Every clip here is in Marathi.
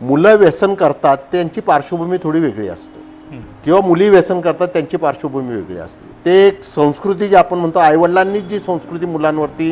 मुलं व्यसन करतात त्यांची पार्श्वभूमी थोडी वेगळी असते. किंवा मुली व्यसन करतात त्यांची पार्श्वभूमी वेगळी असते. ते एक संस्कृती जी आपण म्हणतो आईवडिलांनीच जी संस्कृती मुलांवरती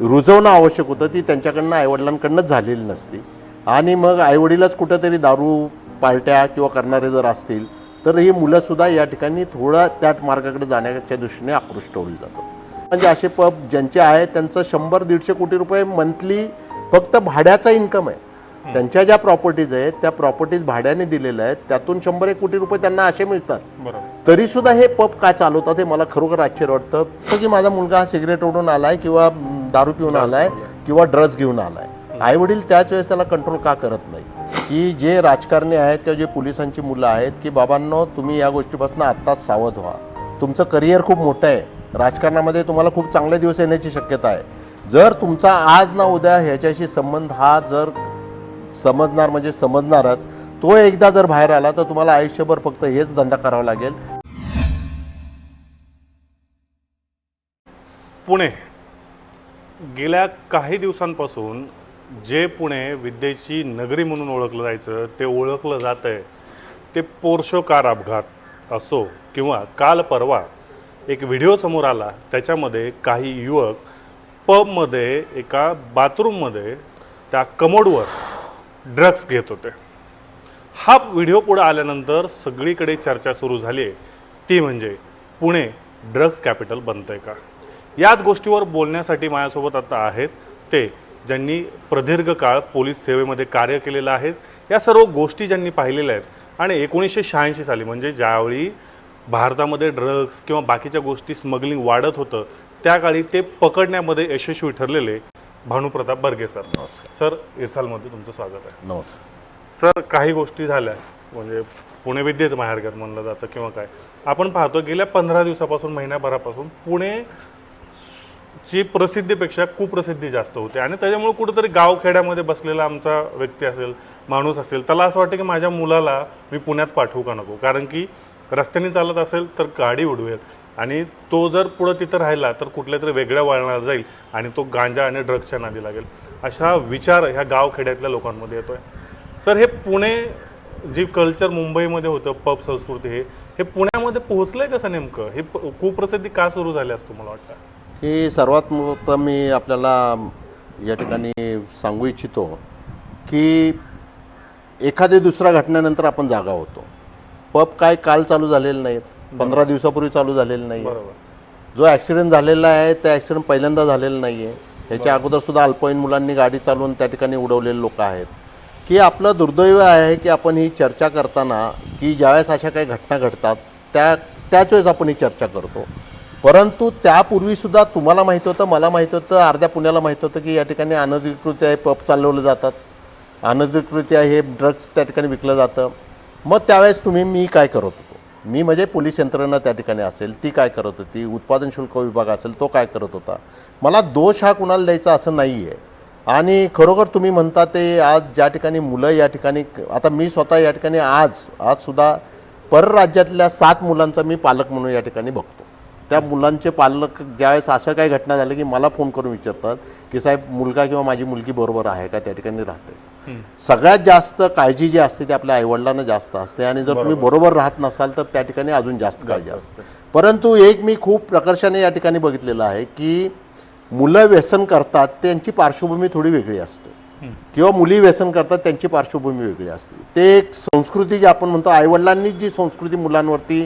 रुजवणं आवश्यक होतं ती त्यांच्याकडनं आईवडिलांकडनंच झालेली नसती. आणि मग आईवडीलच कुठंतरी दारू पार्ट्या किंवा करणारे जर असतील तर ही मुलंसुद्धा या ठिकाणी थोडं त्या मार्गाकडे जाण्याच्या दृष्टीने आकृष्ट होईल जातात. म्हणजे असे पब ज्यांचे आहेत त्यांचं शंभर दीडशे कोटी रुपये मंथली फक्त भाड्याचा इन्कम आहे. त्यांच्या ज्या प्रॉपर्टीज आहेत त्या प्रॉपर्टीज भाड्याने दिलेल्या आहेत. त्यातून शंभर एक कोटी रुपये त्यांना असे मिळतात. तरी सुद्धा हे पब काय चालवतात हे मला खरोखर आश्चर्य वाटतं. की माझा मुलगा हा सिगरेट ओढून आलाय किंवा दारू पिऊन आलाय किंवा ड्रग्ज घेऊन आलाय. आई वडील त्याच वेळेस त्याला कंट्रोल का करत नाही की जे राजकारणी आहेत किंवा जे पोलिसांची मुलं आहेत की बाबांनो तुम्ही या गोष्टीपासून आत्ताच सावध व्हा. तुमचं करिअर खूप मोठं आहे. राजकारणामध्ये तुम्हाला खूप चांगले दिवस येण्याची शक्यता आहे. जर तुमचा आज ना उद्या ह्याच्याशी संबंध हा जर समजणार म्हणजे समजणारच. तो एकदा जर बाहेर आला तर तुम्हाला आयुष्यभर फक्त हेच धंदा करावा लागेल. पुणे. गेल्या काही दिवसांपासून जे पुणे विद्येची नगरी म्हणून ओळखलं जायचं ते ओळखलं जात आहे ते पोर्शो कार अपघात असो किंवा काल परवा एक व्हिडिओ समोर आला. त्याच्यामध्ये काही युवक पबमध्ये एका बाथरूममध्ये त्या कमोडवर ड्रग्स घेत होते. हा व्हिडिओ पुढे आल्यानंतर सगळीकडे चर्चा सुरू झाली आहे. ती म्हणजे पुणे ड्रग्स कॅपिटल बनतंय का? याच गोष्टीवर बोलण्यासाठी माझ्यासोबत आता आहेत ते ज्यांनी प्रदीर्घ काळ पोलीस सेवेमध्ये कार्य केलेलं आहे. या सर्व गोष्टी ज्यांनी पाहिलेल्या आहेत आणि एकोणीसशे शहाऐंशी साली म्हणजे ज्यावेळी भारतामध्ये ड्रग्स किंवा बाकीच्या गोष्टी स्मगलिंग वाढत होतं त्या काळी ते पकडण्यामध्ये यशस्वी ठरलेले भानुप्रताप बर्गे सर. नमस्कार. सर इरसालमध्ये तुमचं स्वागत आहे. नमस्कार. सर काही गोष्टी झाल्या. म्हणजे पुणे विद्येचं माहेरघर म्हणलं जातं किंवा काय. आपण पाहतो गेल्या पंधरा दिवसापासून महिन्याभरापासून पुणे ची प्रसिद्धीपेक्षा कुप्रसिद्धी जास्त होते. आणि त्याच्यामुळे कुठेतरी गावखेड्यामध्ये बसलेला आमचा व्यक्ती असेल माणूस असेल त्याला असं वाटतं की माझ्या मुलाला मी पुण्यात पाठवू का नको? कारण की रस्त्याने चालत असेल तर गाडी उडवेल. आणि तो जर पुढं तिथं राहिला तर कुठल्या तरी वेगळ्या वळणाला जाईल आणि तो गांजा आणि ड्रग्सच्या नादी लागेल. अशा विचार ह्या गावखेड्यातल्या लोकांमध्ये येतो आहे सर हे पुणे जी कल्चर मुंबईमध्ये होतं पब संस्कृती हे हे पुण्यामध्ये पोहोचलं आहे कसं नेमकं? हे प- कुप्रसिद्धी का सुरू झाली असतो मला वाटतं? की सर्वात मोठं मी आपल्याला या ठिकाणी सांगू इच्छितो की एखादी दुसऱ्या घटनेनंतर आपण जागा होतो. पब काय काल चालू झालेलं नाही पंधरा दिवसापूर्वी चालू झालेलं नाही बरोबर. जो ॲक्सिडेंट झालेला आहे त्या ॲक्सिडेंट पहिल्यांदा झालेला नाही आहे ह्याच्या अगोदर सुद्धा अल्पवयीन मुलांनी गाडी चालवून त्या ठिकाणी उडवलेले लोक आहेत. की आपलं दुर्दैव आहे की आपण ही चर्चा करताना की ज्यावेळेस अशा काही घटना घडतात त्या त्याच वेळेस आपण ही चर्चा करतो. परंतु त्यापूर्वीसुद्धा तुम्हाला माहीत होतं मला माहीत होतं अर्ध्या पुण्याला माहीत होतं की या ठिकाणी अनधिकृत्या हे पब चालवलं जातात. अनधिकृत्या हे ड्रग्ज त्या ठिकाणी विकलं जातं. मग त्यावेळेस तुम्ही मी काय करत मी म्हणजे पोलीस यंत्रणा त्या ठिकाणी असेल ती काय करत होती उत्पादन शुल्क विभाग असेल तो काय करत होता. मला दोष हा कुणाला द्यायचा असं नाही आहे आणि खरोखर तुम्ही म्हणता ते आज ज्या ठिकाणी मुलं या ठिकाणी आता मी स्वतः या ठिकाणी आज आजसुद्धा परराज्यातल्या सात मुलांचा मी पालक म्हणून या ठिकाणी बघतो. त्या मुलांचे पालक ज्यावेळेस अशा काही घटना झाल्या की मला फोन करून विचारतात की साहेब मुलगा किंवा माझी मुलगी बरोबर आहे का? त्या ठिकाणी राहते. सगळ्यात जास्त काळजी जी असते ती आपल्या आईवडिलांना जास्त असते आणि जर तुम्ही बरोबर. राहत नसाल तर त्या ठिकाणी अजून जास्त काळजी असते. परंतु एक मी खूप प्रकर्षाने या ठिकाणी बघितलेलं आहे की मुलं व्यसन करतात त्यांची पार्श्वभूमी थोडी वेगळी असते. किंवा मुली व्यसन करतात त्यांची पार्श्वभूमी वेगळी असते. ते एक संस्कृती जी आपण म्हणतो आईवडिलांनीच जी संस्कृती मुलांवरती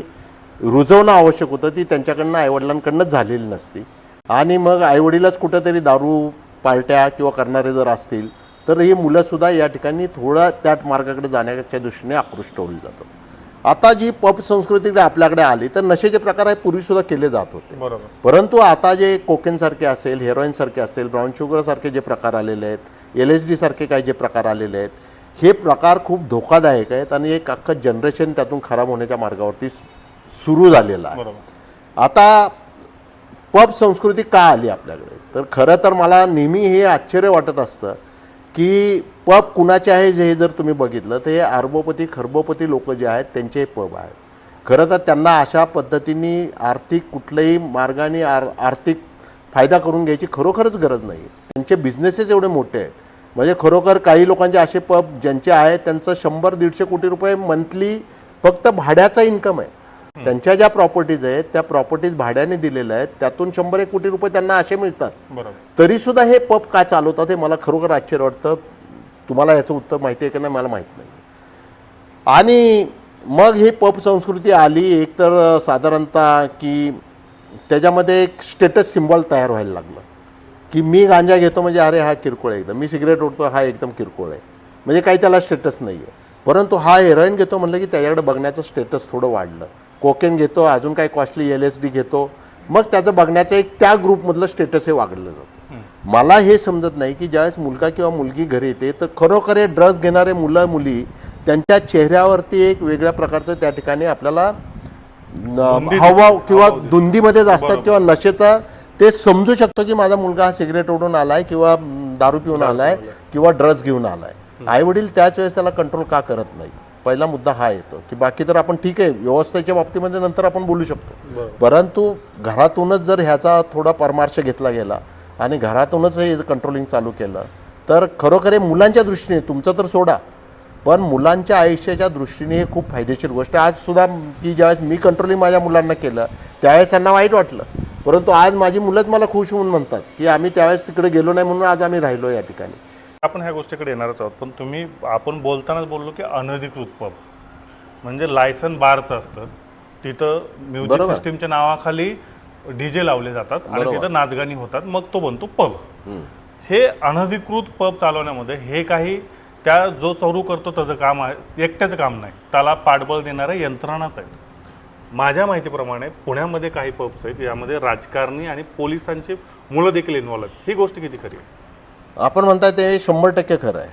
रुजवणं आवश्यक होतं ती त्यांच्याकडनं आईवडिलांकडनंच झालेली नसती. आणि मग आईवडीलच कुठंतरी दारू पार्ट्या किंवा करणारे जर असतील तर ही मुलंसुद्धा या ठिकाणी थोडं त्या मार्गाकडे जाण्याच्या दृष्टीने आकृष्ट होईल जातात आता जी पब संस्कृती आपल्याकडे आली तर नशेचे प्रकार हे पूर्वीसुद्धा केले जात होते. बरोबर. परंतु आता जे कोकेनसारखे असेल हेरोईनसारखे असेल ब्राऊन शुगरसारखे जे प्रकार आलेले आहेत एल एच डीसारखे काही जे प्रकार आलेले आहेत हे प्रकार खूप धोकादायक आहेत आणि एक अख्खं जनरेशन त्यातून खराब होण्याच्या मार्गावरती सुरू झालेलं आहे. आता पब संस्कृती का आली आपल्याकडे? तर खरं तर मला नेहमी हे आश्चर्य वाटत असतं की पब कुणाचे आहे जे हे जर तुम्ही बघितलं तर हे अर्बोपती खरबोपती लोक जे आहेत त्यांचे हे पब आहेत. खरं तर त्यांना अशा पद्धतीने आर्थिक कुठल्याही मार्गाने आर आर्थिक फायदा करून घ्यायची खरोखरच गरज नाही त्यांचे बिझनेसेस एवढे मोठे आहेत. म्हणजे खरोखर काही लोकांचे असे पब ज्यांचे आहेत त्यांचं शंभर दीडशे कोटी रुपये मंथली फक्त भाड्याचा इन्कम आहे. त्यांच्या ज्या प्रॉपर्टीज आहेत त्या प्रॉपर्टीज भाड्याने दिलेल्या आहेत त्यातून शंभर एक कोटी रुपये त्यांना असे मिळतात. तरी सुद्धा हे पब काय चालवतात हे मला खरोखर आश्चर्य वाटतं. तुम्हाला याचं उत्तर माहिती आहे का नाही मला माहीत नाही. आणि मग ही पब संस्कृती आली एक तर साधारणतः की त्याच्यामध्ये एक स्टेटस सिम्बॉल तयार व्हायला लागलं. की मी गांजा घेतो म्हणजे अरे हा किरकोळ आहे एकदम. मी सिगरेट ओढतो हा एकदम किरकोळ आहे. म्हणजे काही त्याला स्टेटस नाही आहे परंतु हा हेरोईन घेतो म्हणलं की त्याच्याकडे बघण्याचं स्टेटस थोडं वाढलं. कोकेन घेतो अजून काही कॉस्टली एल एस डी घेतो. मग त्याचं बघण्याचं एक त्या ग्रुपमधलं स्टेटस हे वागलं जातं. मला हे समजत नाही की ज्यावेळेस मुलगा किंवा मुलगी घरी येते तर खरोखर हे ड्रग्ज घेणारे मुलं मुली त्यांच्या चेहऱ्यावरती एक वेगळ्या प्रकारचं त्या ठिकाणी आपल्याला हावभाव किंवा धुंदीमध्येच असतात किंवा नशेचा ते समजू शकतो की माझा मुलगा हा सिगरेट ओढून आलाय किंवा दारू पिऊन आलाय किंवा ड्रग्ज घेऊन आलाय. आई वडील त्याच वेळेस त्याला कंट्रोल का करत नाही पहिला मुद्दा हा येतो की बाकी तर आपण ठीक आहे व्यवस्थेच्या बाबतीमध्ये नंतर आपण बोलू शकतो. परंतु घरातूनच जर ह्याचा थोडा परामर्श घेतला गेला आणि घरातूनच हे कंट्रोलिंग चालू केलं तर खरोखर हे मुलांच्या दृष्टीने तुमचं तर सोडा पण मुलांच्या आयुष्याच्या दृष्टीने हे खूप फायदेशीर गोष्ट आहे. आज सुद्धा की ज्यावेळेस मी कंट्रोलिंग माझ्या मुलांना केलं त्यावेळेस त्यांना वाईट वाटलं. परंतु आज माझी मुलंच मला खुश होऊन म्हणतात की आम्ही त्यावेळेस तिकडे गेलो नाही म्हणून आज आम्ही राहिलो या ठिकाणी. आपण ह्या गोष्टीकडे येणारच आहोत. पण तुम्ही आपण बोलतानाच बोललो की अनधिकृत पब म्हणजे लायसन बारचं असतं. तिथं म्युझिक बरोबर. सिस्टीमच्या नावाखाली डीजे लावले जातात आणि बरोबर. तिथं नाचगाणी होतात. मग तो बनतो पब हे अनधिकृत पब चालवण्यामध्ये हे काही त्या जो चालू करतो त्याचं काम आहे. एकट्याचं काम नाही. त्याला पाठबळ देणाऱ्या यंत्रणाच आहेत. माझ्या माहितीप्रमाणे पुण्यामध्ये काही पब्स आहेत. यामध्ये राजकारणी आणि पोलिसांची मुलं देखील इन्व्हॉल्व आहेत. ही गोष्ट किती खरी आहे? आपण म्हणताय ते शंभर टक्के खरं आहे.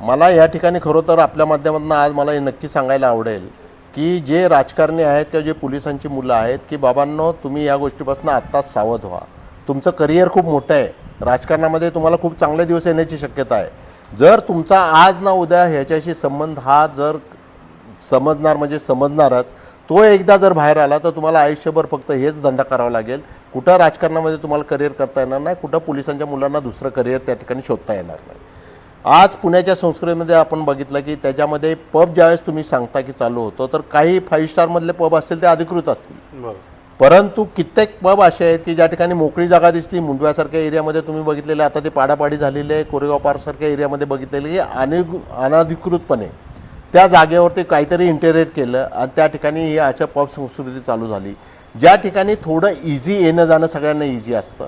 मला या ठिकाणी खरं तर आपल्या माध्यमातून आज मला हे नक्की सांगायला आवडेल की जे राजकारणी आहेत किंवा जे पोलिसांची मुलं आहेत की बाबांनो तुम्ही या गोष्टीपासून आत्ताच सावध व्हा. तुमचं करिअर खूप मोठं आहे. राजकारणामध्ये तुम्हाला खूप चांगले दिवस येण्याची शक्यता आहे. जर तुमचा आज ना उद्या ह्याच्याशी संबंध हा जर समजणार म्हणजे समजणारच. तो एकदा जर बाहेर आला तर तुम्हाला आयुष्यभर फक्त हेच धंदा करावा लागेल. कुठं राजकारणामध्ये तुम्हाला करिअर करता येणार नाही कुठं पोलिसांच्या मुलांना दुसरं करिअर त्या ठिकाणी शोधता येणार नाही. आज पुण्याच्या संस्कृतीमध्ये आपण बघितलं की त्याच्यामध्ये पब ज्यावेळेस तुम्ही सांगता की चालू होतो तर काही फाईव्ह स्टारमधले पब असतील ते अधिकृत असतील. परंतु कित्येक पब असे आहेत की ज्या ठिकाणी मोकळी जागा दिसली मुंडव्यासारख्या एरियामध्ये तुम्ही बघितलेले आता ते पाडापाडी झालेले आहे कोरेगाव पार्कसारख्या एरियामध्ये बघितलेले की अनि अनधिकृतपणे त्या जागेवरती काहीतरी इंटेरेट केलं आणि त्या ठिकाणी ही अशा पब संस्कृती चालू झाली. ज्या ठिकाणी थोडं इझी येणं जाणं सगळ्यांना इझी असतं.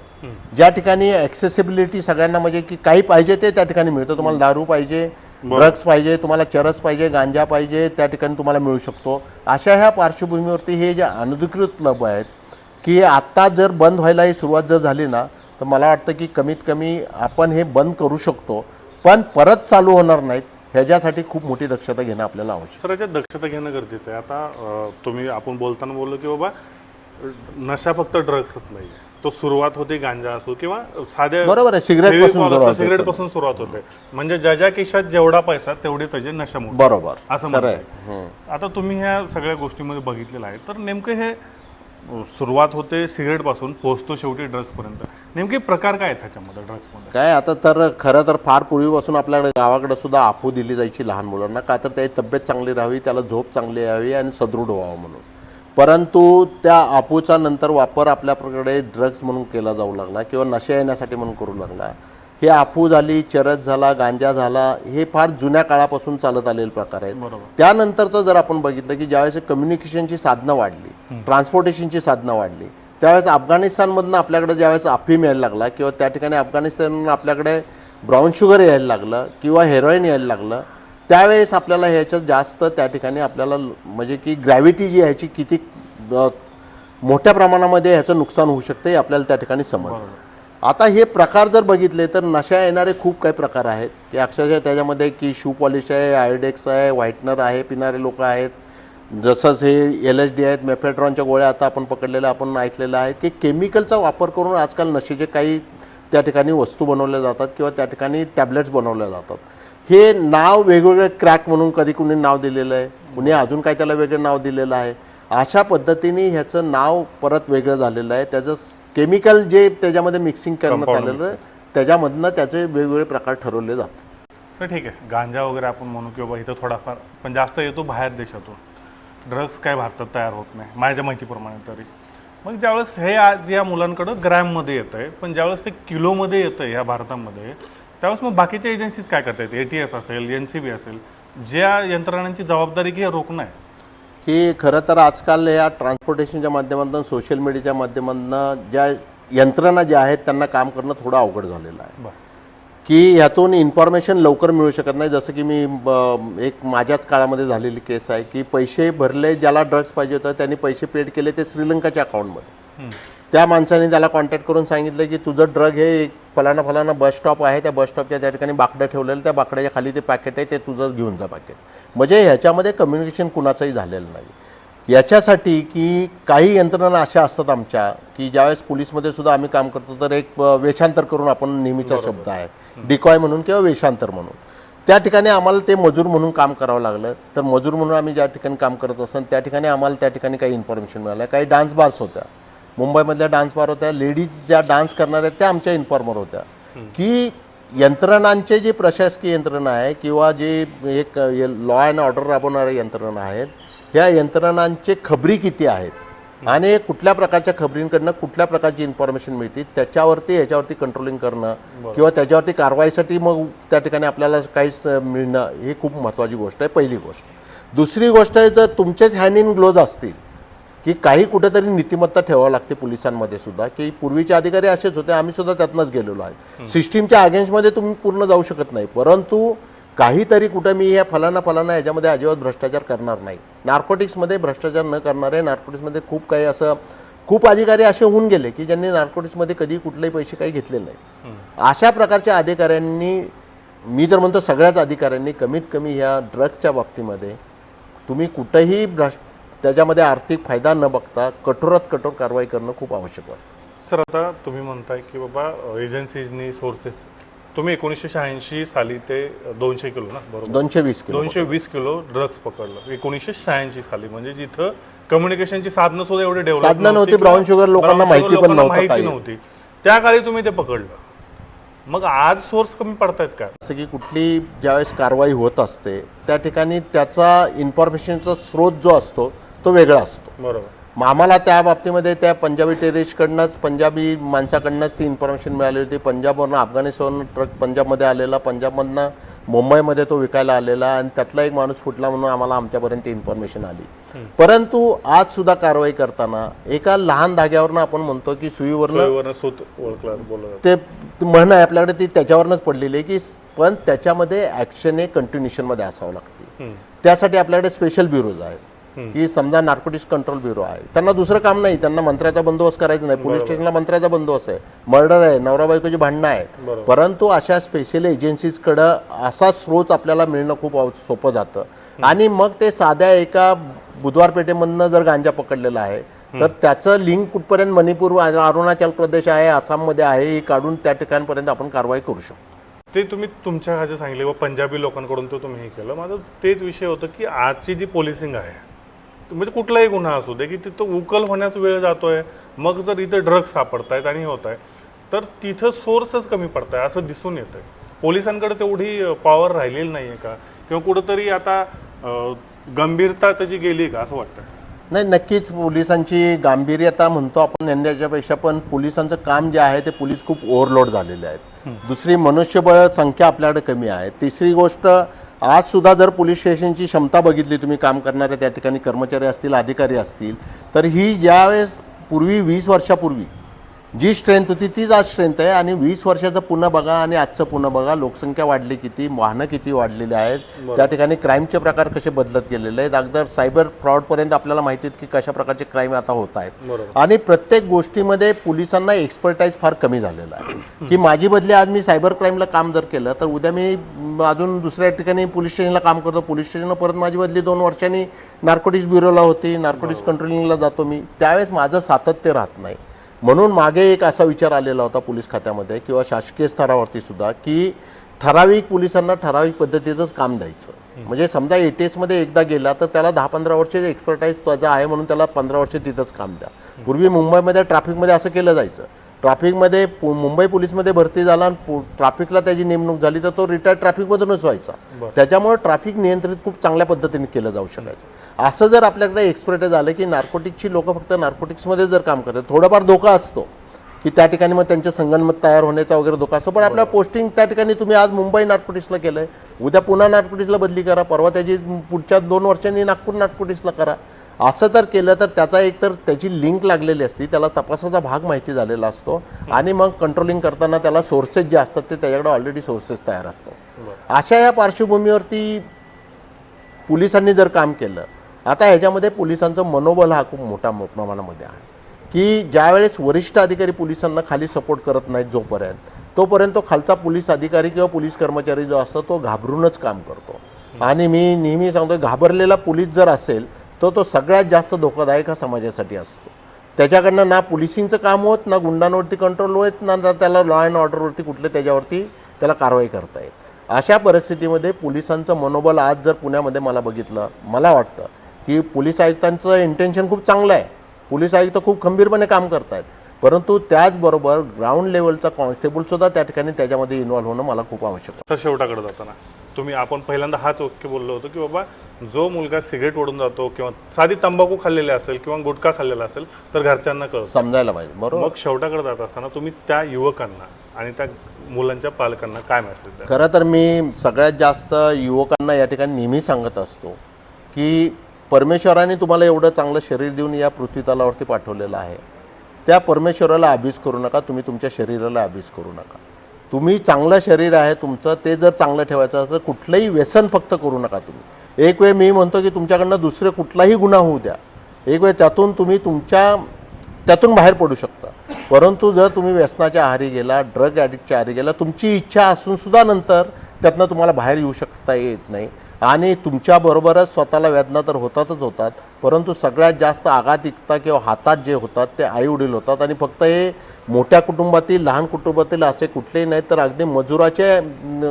ज्या ठिकाणी ॲक्सेसिबिलिटी सगळ्यांना म्हणजे की काही पाहिजे ते त्या ठिकाणी मिळतं. तुम्हाला दारू पाहिजे ड्रग्स पाहिजे तुम्हाला चरस पाहिजे गांजा पाहिजे त्या ठिकाणी तुम्हाला मिळू शकतो. अशा ह्या पार्श्वभूमीवरती हे जे अनधिकृत क्लब आहेत की आत्ता जर बंद व्हायला ही सुरुवात जर झाली ना तर मला वाटतं की कमीत कमी आपण हे बंद करू शकतो. पण परत चालू होणार नाहीत. ह्याच्यासाठी खूप मोठी दक्षता घेणं आपल्याला आवश्यक सर याच्यात दक्षता घेणं गरजेचं आहे. आता तुम्ही आपण बोलताना बोललो की बाबा नशा फक्त ड्रग्सच नाही तो सुरुवात होते गांजा असो किंवा साध्या बरोबर आहे, cigarette पासून. सिगरेटपासून सुरुवात होते. म्हणजे ज्या ज्या केशात जेवढा पैसा तेवढे त्याचे नशा बरोबर. असं. आता तुम्ही ह्या सगळ्या गोष्टीमध्ये बघितलेलं आहे. तर नेमकं हे सुरुवात होते सिगरेटपासून पोहोचतो शेवटी ड्रग्सपर्यंत. नेमके प्रकार काय आहेत ह्याच्यामध्ये ड्रग्समध्ये? काय आता तर खरं तर फार पूर्वीपासून आपल्याकडे गावाकडे सुद्धा आपू दिली जायची लहान मुलांना. का तर त्याची तब्येत चांगली राहावी त्याला झोप चांगली यावी आणि सदृढ व्हावं म्हणून. परंतु त्या आपूचा नंतर वापर आपल्याकडे ड्रग्स म्हणून केला जाऊ लागला किंवा नशा येण्यासाठी म्हणून करू लागला. हे आपू झाली चरस झाला गांजा झाला हे फार जुन्या काळापासून चालत आलेले प्रकार आहेत. त्यानंतरचं जर आपण बघितलं की ज्यावेळेस कम्युनिकेशनची साधनं वाढली ट्रान्सपोर्टेशनची साधनं वाढली त्यावेळेस अफगाणिस्तानमधनं आपल्याकडे ज्यावेळेस अफीम यायला लागला किंवा त्या ठिकाणी अफगाणिस्तानमधून आपल्याकडे ब्राऊन शुगर यायला लागलं किंवा हेरोईन यायला लागलं त्यावेळेस आपल्याला ह्याच्यात जास्त त्या ठिकाणी आपल्याला म्हणजे की ग्रॅव्हिटी जी ह्याची किती मोठ्या प्रमाणामध्ये ह्याचं नुकसान होऊ शकतं हे आपल्याला त्या ठिकाणी समजलं. आता हे प्रकार जर बघितले तर नशा येणारे खूप काही प्रकार आहेत. की अक्षरशः त्याच्यामध्ये की शू पॉलिश आहे आयोडेक्स आहे व्हाईटनर आहे पिणारे लोक आहेत. जसंच हे एल एच डी आहेत मेफेड्रॉनच्या गोळ्या आता आपण पकडलेल्या आपण ऐकलेलं आहे की केमिकलचा वापर करून आजकाल नशेचे काही त्या ठिकाणी वस्तू बनवल्या जातात किंवा त्या ठिकाणी टॅबलेट्स बनवल्या जातात. हे नाव वेगवेगळे क्रॅक म्हणून कधी कुणी नाव दिलेलं आहे कुणी अजून काही त्याला वेगळं नाव दिलेलं आहे. अशा पद्धतीने ह्याचं नाव परत वेगळं झालेलं आहे. त्याचं केमिकल जे त्याच्यामध्ये मिक्सिंग करण्यात Compound आलेलं त्याच्यामधनं त्याचे वेगवेगळे प्रकार ठरवले जातात. सर ठीक आहे. गांजा वगैरे आपण म्हणू किंवा इथं थोडाफार पण जास्त येतो बाहेर देशातून. ड्रग्स काय भारतात तयार होत नाही माझ्या माहितीप्रमाणे तरी. मग ज्यावेळेस हे आज या मुलांकडं ग्रॅममध्ये येतं आहे पण ज्यावेळेस ते किलोमध्ये येतं आहे ह्या भारतामध्ये त्यावेळेस मग बाकीच्या एजन्सीज काय करतायत? ए टी एस असेल एन सी बी असेल ज्या यंत्रणांची जबाबदारी की हे रोखणं आहे. की खरं तर आजकाल या ट्रान्सपोर्टेशनच्या माध्यमातून सोशल मीडियाच्या माध्यमातून ज्या यंत्रणा ज्या आहेत त्यांना काम करणं थोडं अवघड झालेलं आहे. की ह्यातून इन्फॉर्मेशन लवकर मिळू शकत नाही. जसं की मी एक माझ्याच काळामध्ये झालेली केस आहे की पैसे भरले ज्याला ड्रग्स पाहिजे होतं त्यांनी पैसे पेड केले ते श्रीलंकाच्या अकाउंटमध्ये. त्या माणसाने त्याला कॉन्टॅक्ट करून सांगितलं की तुझं ड्रग हे एक फलाना फलाना बस स्टॉप आहे. त्या बस स्टॉपच्या त्या ठिकाणी बाकडं ठेवलेलं त्या बाकड्याच्या खाली ते पॅकेट आहे ते तुझं घेऊन जा पॅकेट म्हणजे ह्याच्यामध्ये कम्युनिकेशन कुणाचंही झालेलं नाही. याच्यासाठी की काही यंत्रणा अशा असतात आमच्या की ज्यावेळेस पोलीसमध्ये सुद्धा आम्ही काम करतो तर एक वेषांतर करून आपण नेहमीचा शब्द आहे. डिकॉय म्हणून किंवा वेषांतर म्हणून. त्या ठिकाणी आम्हाला ते मजूर म्हणून काम करावं लागलं. तर मजूर म्हणून आम्ही ज्या ठिकाणी काम करत असताना त्या ठिकाणी आम्हाला त्या ठिकाणी काही इन्फॉर्मेशन मिळाल्या काही डान्स बार्स होत्या. मुंबईमधल्या डान्स बार होत्या लेडीज ज्या डान्स करणाऱ्या त्या आमच्या इन्फॉर्मर होत्या. की यंत्रणांचे जे प्रशासकीय यंत्रणा आहे किंवा जे एक लॉ अँड ऑर्डर राबवणाऱ्या यंत्रणा आहेत ह्या यंत्रणांचे खबरी किती आहेत? आणि कुठल्या प्रकारच्या खबरींकडनं कुठल्या प्रकारची इन्फॉर्मेशन मिळते? त्याच्यावरती ह्याच्यावरती कंट्रोलिंग करणं किंवा त्याच्यावरती कारवाईसाठी मग त्या ठिकाणी आपल्याला काहीच मिळणं ही खूप महत्त्वाची गोष्ट आहे पहिली गोष्ट. दुसरी गोष्ट आहे जर तुमचेच हँड इन ग्लोज असतील की काही कुठेतरी नीतिमत्ता ठेवावं लागते पोलिसांमध्ये सुद्धा की पूर्वीचे अधिकारी असेच होते आम्ही सुद्धा त्यातनंच गेलेलो आहे. सिस्टीमच्या अगेन्स्टमध्ये तुम्ही पूर्ण जाऊ शकत नाही परंतु काहीतरी कुठं मी या फलाना फलाना याच्यामध्ये अजिबात भ्रष्टाचार करणार नाही. नार्कोटिक्समध्ये भ्रष्टाचार न करणारे नार्कोटिक्समध्ये खूप काही असं खूप अधिकारी असे होऊन गेले की ज्यांनी नार्कोटिक्समध्ये कधी कुठलेही पैसे काही घेतले नाही. अशा प्रकारच्या अधिकाऱ्यांनी मी तर म्हणतो सगळ्याच अधिकाऱ्यांनी कमीत कमी ह्या ड्रगच्या बाबतीमध्ये तुम्ही कुठंही भ्रष् त्याच्यामध्ये आर्थिक फायदा न बघता कठोरात कठोर कारवाई करणं खूप आवश्यक वाटतं. सर आता तुम्ही म्हणताय की बाबा एजन्सीजनी सोर्सेस तुम्ही एकोणीसशे शहाऐंशी साली ते दोनशे किलो ना बरोबर? दोनशे वीस किलो दोनशे वीस किलो ड्रग्ज पकडलं. एकोणीसशे शहाऐंशी साली म्हणजे जिथं कम्युनिकेशनची साधनं सुद्धा एवढे डेव्हलप साधनं नव्हती, brown sugar लोकांना माहिती पण नव्हतं माहिती. नव्हती. त्या काळी तुम्ही ते पकडलं. मग आज सोर्स कमी पडतायत का? जसं की कुठली ज्यावेळेस कारवाई होत असते त्या ठिकाणी त्याचा इन्फॉर्मेशनचा स्रोत जो असतो तो वेगळा असतो. बरोबर. मग आम्हाला त्या बाबतीमध्ये त्या पंजाबी टेरिस्टकडनंच पंजाबी माणसाकडनंच ती इन्फॉर्मेशन मिळाली होती. पंजाबवरनं अफगाणिस्तान ट्रक पंजाबमध्ये आलेला पंजाबमधनं मुंबईमध्ये तो विकायला आलेला आणि त्यातला एक माणूस फुटला म्हणून आम्हाला आमच्यापर्यंत इन्फॉर्मेशन आली. परंतु आज सुद्धा कारवाई करताना एका लहान धाग्यावरनं आपण म्हणतो की सुईवरनं सोयीवरनं सूत ओळखला बोललं जातं. ते ते म्हण आहे आपल्याकडे ती त्याच्यावरनंच पडलेली आहे की पण त्याच्यामध्ये ॲक्शन हे कंटिन्युशनमध्ये असावं लागते. त्यासाठी आपल्याकडे स्पेशल ब्युरोज आहेत. की समजा नार्कोटिक्स कंट्रोल ब्युरो आहे. त्यांना दुसरं काम नाही. त्यांना मंत्र्याचा बंदोबस्त करायचा नाही. पोलीस स्टेशनला मंत्र्याचा बंदोबस्त आहे. मर्डर आहे. नवरा बायकोची भांडणं आहेत. परंतु अशा स्पेशल एजन्सीजकडं असा स्रोत आपल्याला मिळणं खूप सोपं जातं. आणि मग ते साध्या एका बुधवार पेठेमधनं जर गांजा पकडलेला आहे तर त्याचं लिंक कुठपर्यंत मणिपूर अरुणाचल प्रदेश आहे आसाममध्ये आहे हे काढून त्या ठिकाणपर्यंत आपण कारवाई करू शकतो. ते तुम्ही तुमच्या ह्याचे सांगितले व पंजाबी लोकांकडून तो तुम्ही हे केलं. माझं तेच विषय होतं की आजची जी पोलिसिंग आहे म्हणजे कुठलाही गुन्हा असू दे की तिथं उकल होण्याच वेळ जातोय मग जर इथे ड्रग्ज सापडतायत आणि हे होत आहे तर तिथं सोर्सच कमी पडताय असं दिसून येतंय. पोलिसांकडे तेवढी पॉवर राहिलेली नाही आहे का? किंवा कुठंतरी आता गंभीरता त्याची गेली का असं वाटतं नाही नक्कीच पोलिसांची गांभीर्यता म्हणतो आपण यांच्यापेक्षा पण पोलिसांचं काम जे आहे ते पोलीस खूप ओव्हरलोड झालेले आहेत. दुसरी मनुष्यबळ संख्या आपल्याकडे कमी आहे. तिसरी गोष्ट आजसुद्धा जर पोलीस स्टेशनची क्षमता बघितली तुम्ही काम करणारे त्या ठिकाणी कर्मचारी असतील अधिकारी असतील तर ही ज्यावेळेस पूर्वी वीस वर्षापूर्वी जी स्ट्रेंथ होती तीच आज स्ट्रेंथ आहे. आणि वीस वर्षाचं पुन्हा बघा आणि आजचं पुन्हा बघा लोकसंख्या वाढली किती वाहनं किती वाढलेली आहेत. त्या ठिकाणी क्राईमचे प्रकार कसे बदलत गेलेले आहेत. अगदर सायबर फ्रॉडपर्यंत आपल्याला माहिती आहेत की कशा प्रकारचे क्राईम आता होत आहेत. आणि प्रत्येक गोष्टीमध्ये पोलिसांना एक्सपर्टाईज फार कमी झालेला आहे. की माझी बदली आज मी सायबर क्राईमला काम जर केलं तर उद्या मी म, अजून दुसऱ्या ठिकाणी पोलीस स्टेशनला काम करतो. पोलीस स्टेशनला परत माझी बदली दोन वर्षांनी नार्कोटिक्स ब्युरोला होती. नार्कोटिक्स कंट्रोलिंगला जातो मी. त्यावेळेस माझं सातत्य राहत नाही. म्हणून मागे एक असा विचार आलेला होता पोलीस खात्यामध्ये किंवा शासकीय स्तरावरती सुद्धा की ठराविक पोलिसांना ठराविक पद्धतीचंच काम द्यायचं. म्हणजे समजा ए टी एसमध्ये एकदा गेला तर त्याला दहा पंधरा वर्ष एक्सपर्टाईज त्याचा आहे म्हणून त्याला पंधरा वर्ष तिथंच काम द्या. पूर्वी मुंबईमध्ये ट्रॅफिकमध्ये असं केलं जायचं. ट्रॅफिकमध्ये पु- मुंबई पोलीसमध्ये भरती झाला आणि ट्रॅफिकला त्याची नेमणूक झाली तर तो रिटायर्ड ट्रॅफिकमधूनच व्हायचा. त्याच्यामुळे ट्रॅफिक नियंत्रित खूप चांगल्या पद्धतीने केलं जाऊ शकायचं. असं जर आपल्याकडे एक्सपर्टाईज आलं की नार्कोटिकची लोक फक्त नार्कोटिक्समध्ये जर काम करतात थोडाफार धोका असतो की त्या ठिकाणी मग त्यांचे संगणमत तयार होण्याचा वगैरे धोका असतो. पण आपल्या पोस्टिंग त्या ठिकाणी तुम्ही आज मुंबई नार्कोटिक्सला केलं आहे उद्या पुन्हा नार्कोटिक्सला बदली करा परवा त्याची पुढच्या दोन वर्षांनी नागपूर नार्कोटिक्सला करा. असं तर केलं तर त्याचा एक तर त्याची लिंक लागलेली असती त्याला तपासाचा भाग माहिती झालेला असतो आणि मग कंट्रोलिंग करताना त्याला सोर्सेस जे असतात ते त्याच्याकडे ऑलरेडी सोर्सेस तयार असतात. अशा या पार्श्वभूमीवरती पोलिसांनी जर काम केलं आता ह्याच्यामध्ये पोलिसांचं मनोबल हा खूप मोठ्या मो- प्रमाणामध्ये आहे. की ज्यावेळेस वरिष्ठ अधिकारी पोलिसांना खाली सपोर्ट करत नाहीत जोपर्यंत तोपर्यंत तो खालचा पोलीस अधिकारी किंवा पोलीस कर्मचारी जो असतो तो घाबरूनच काम करतो. आणि मी नेहमी सांगतो घाबरलेला पोलीस जर असेल तर तो सगळ्यात जास्त धोकादायक हा समाजासाठी असतो. त्याच्याकडनं ना पोलिसिंगचं काम होत ना गुंडांवरती कंट्रोल होत ना त्याला लॉ अँड ऑर्डरवरती कुठले त्याच्यावरती त्याला कारवाई करता येत. अशा परिस्थितीमध्ये पोलिसांचं मनोबल आज जर पुण्यामध्ये मला बघितलं मला वाटतं की पोलीस आयुक्तांचं इंटेन्शन खूप चांगलं आहे. पोलीस आयुक्त खूप खंबीरपणे काम करत आहेत परंतु त्याचबरोबर ग्राउंड लेवलचा कॉन्स्टेबलसुद्धा त्या ठिकाणी त्याच्यामध्ये इन्व्हॉल्व्ह होणं मला खूप आवश्यक आहे. शेवटाकडे जाताना. तुम्ही आपण पहिल्यांदा हाच वाक्य बोललो होतो की बाबा जो मुलगा सिगरेट ओढून जातो किंवा साधी तंबाखू खाल्लेली असेल किंवा गुटखा खाल्लेला असेल तर घरच्यांना कळतं. समजायला पाहिजे बरोबर? मग शेवटाकडे जात असताना तुम्ही त्या युवकांना आणि त्या मुलांच्या पालकांना काय मेसेज खरं तर मी सगळ्यात जास्त युवकांना या ठिकाणी नेहमी सांगत असतो की परमेश्वराने तुम्हाला एवढं चांगलं शरीर देऊन या पृथ्वीतलावरती पाठवलेलं आहे. त्या परमेश्वराला अभ्यास करू नका तुम्ही तुमच्या शरीराला अभ्यास करू नका. तुम्ही चांगलं शरीर आहे तुमचं ते जर चांगलं ठेवायचं असेल तर कुठलंही व्यसन फक्त करू नका तुम्ही. एक वेळ मी म्हणतो की तुमच्याकडनं दुसरे कुठलाही गुन्हा होऊ द्या. एक वेळ त्यातून तुम्ही तुमच्या त्यातून बाहेर पडू शकता. परंतु जर तुम्ही व्यसनाच्या आहारी गेला ड्रग ॲडिक्टच्या आहारी गेला तुमची इच्छा असूनसुद्धा नंतर त्यातनं तुम्हाला बाहेर येऊ शकता येत नाही. आणि तुमच्याबरोबरच स्वतःला वेदना तर होतातच होतात परंतु सगळ्यात जास्त आघातिकता किंवा हातात जे होतात ते आईवडील होतात. आणि फक्त हे मोठ्या कुटुंबातील लहान कुटुंबातील असे कुठलेही नाहीत तर अगदी मजुराचे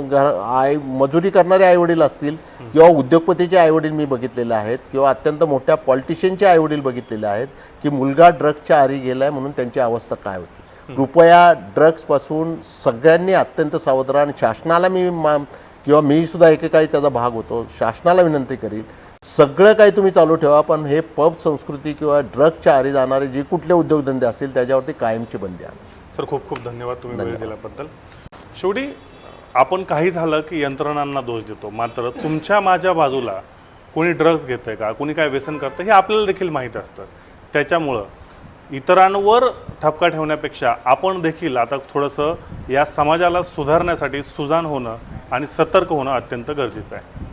घर आई मजुरी करणारे आईवडील असतील किंवा उद्योगपतीचे आईवडील मी बघितलेले आहेत किंवा अत्यंत मोठ्या पॉलिटिशियनचे आईवडील बघितलेले आहेत की मुलगा ड्रग्सच्या आरी गेलाय म्हणून त्यांची अवस्था काय होती. कृपया ड्रग्सपासून सगळ्यांनी अत्यंत सावध राहा आणि शासनाला मी मा किंवा मी सुद्धा एकेकाळी त्याचा भाग होतो शासनाला विनंती करील सगळं काही तुम्ही चालू ठेवा पण हे पब संस्कृती किंवा ड्रगच्या आरी जाणारे जे कुठले उद्योगधंदे असतील त्याच्यावरती कायमची बंदी आणा. सर खूप खूप धन्यवाद तुम्ही वेळ दिल्याबद्दल. शेवटी आपण काही झालं की यंत्रणांना दोष देतो मात्र तुमच्या माझ्या बाजूला कोणी ड्रग्ज घेतंय का कोणी काय व्यसन करतं हे आपल्याला देखील माहीत असतं. त्याच्यामुळं इतरांवर ठपका ठेवण्यापेक्षा आपण देखील आता थोडंसं या समाजाला सुधारण्यासाठी सुजाण होणं आणि सतर्क होणं अत्यंत गरजेचं आहे.